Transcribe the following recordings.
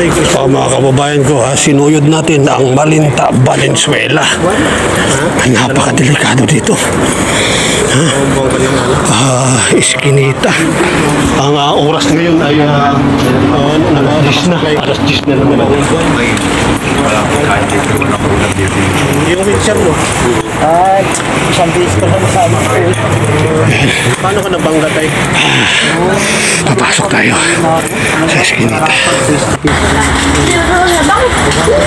Tatay ko sa mga kababayan ko, ha, sinuyod natin ang Malinta Valenzuela. Napakadelikado dito. Ah, iskinita. Ang ah, oras ngayon ay uh, alas 10 na. Alas 10 na naman. Yung wheelchair mo, At isang beses ko lang sa amin paano ka nabangga tayo? Papasok tayo sa iskinita. Mama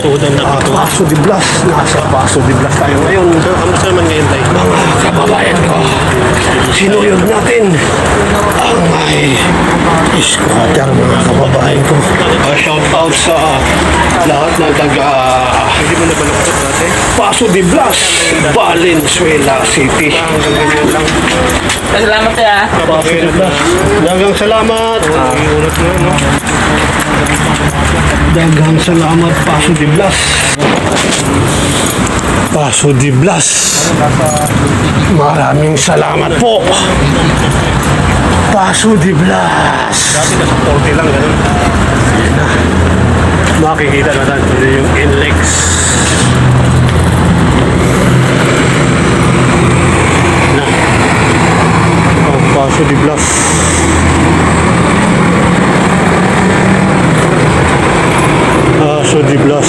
Tudan na ako. Paso de Blas. Nasa Paso de Blas tayo ngayon. Kamusta naman ngayon tayo? Mga kababayan ko. Sinuyod natin ang may squatter mga kababayan ko. Uh, shout out sa lahat ng taga hindi mo nabalakot dati? Paso de Blas, Valenzuela City. Salamat ya. Paso de Blas. Dagang salamat. Iunat Dagang salamat, Paso de Blas. Paso de Blas. Maraming salamat po. Paso de Blas. Dati nasa 40 lang, ganun. Na. Makikita na natin yung inlex. Na. Ang Paso de Blas. Paso de Blas.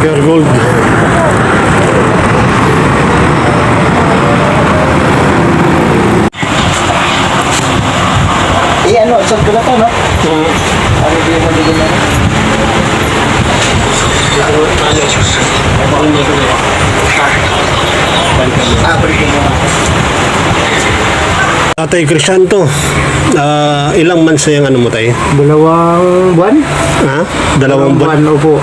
Pure gold. Eh ano, isang ko na to, no? Ano di mo bigyan na? Ah, bigyan mo. Tatay Crisanto, ah, ilang months na yung ano mo tayo? Dalawang buwan? Ha? Dalawang buwan? upo.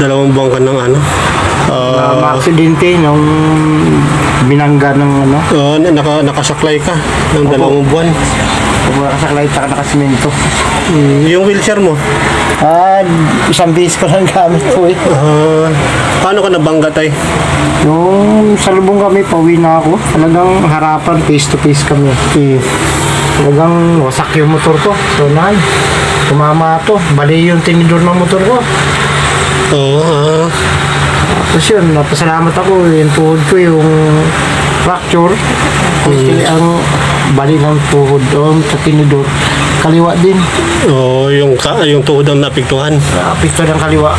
Dalawang buwan ka ng ano? Uh, aksidente nung binangga ng ano, ah, naka, nakasaklay ka ng dalawang buwan. kumakasaklay sa nakasimento. Mm, yung wheelchair mo, Ah, isang beses ko lang gamit po eh. ah, paano ka nabangga tayo? Yung sa lubong kami, pauwi na ako. Talagang harapan, face to face kami. Mm. Talagang wasak yung motor ko. Tunay. Tumama to. Bali yung tinidor ng motor ko. Oo, ah. Tapos yun, napasalamat ako. Yung tuhod ko, yung fracture. Kasi ang bali ng tuhod doon sa tinidor. Kaliwa din. Oo, yung, ka, yung tuhod ang napiktuhan. Apekto ng kaliwa.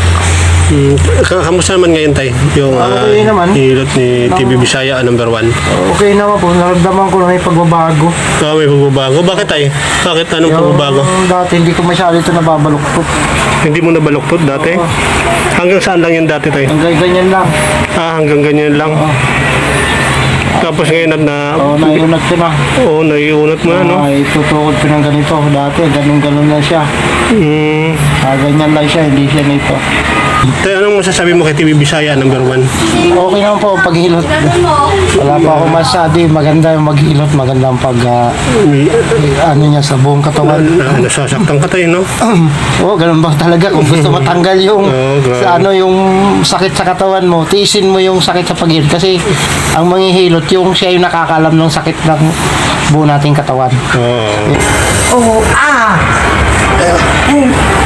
Mm, ka- kamusta naman ngayon tayo? Yung ah, Okay naman. hilot ni TV Bisaya number one. Okay naman po. Naramdaman ko na may pagbabago. Ah, may pagbabago. Bakit tayo? Bakit anong pagbabago? Yung dati hindi ko masyado ito nababaluktot. Hindi mo nabaluktot dati? Hanggang saan lang yun dati tayo? Hanggang ganyan lang. Ah, hanggang ganyan lang. Tapos ngayon at na... Oo, naiunat ko na. Oo, naiunat mo na, no? Ay, tutukod ko ng ganito. Dati, ganun-ganun na siya. Mm. Ah, ganyan lang siya, hindi siya nito. Tayo, anong masasabi mo kay TV Bisaya number one? Okay naman po, paghilot. Wala pa ako masabi. Maganda yung maghilot. Maganda ang pag, ah, May- ano niya sa buong katawan. Ah, nasasaktan ka tayo, no? Oo, oh, ganun ba talaga? Kung gusto matanggal yung, Oo, grabe. sa ano, yung sakit sa katawan mo, tiisin mo yung sakit sa paghilot. Kasi, ang manghihilot, yung siya yung nakakalam ng sakit ng buo nating katawan. Oo. Oh, ah! Ah!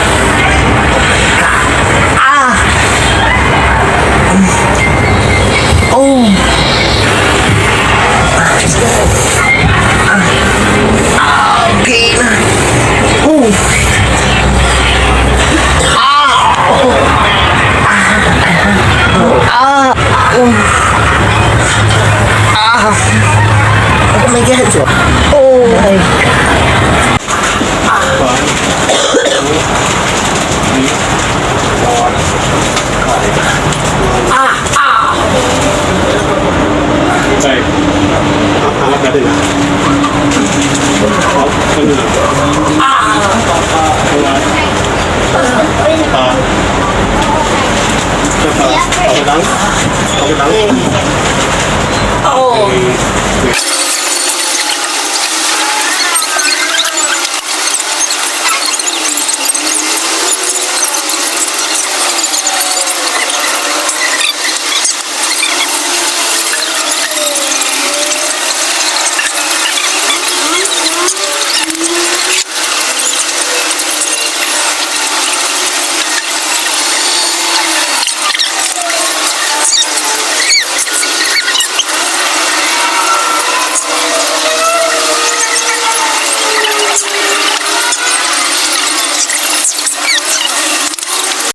cái nắng.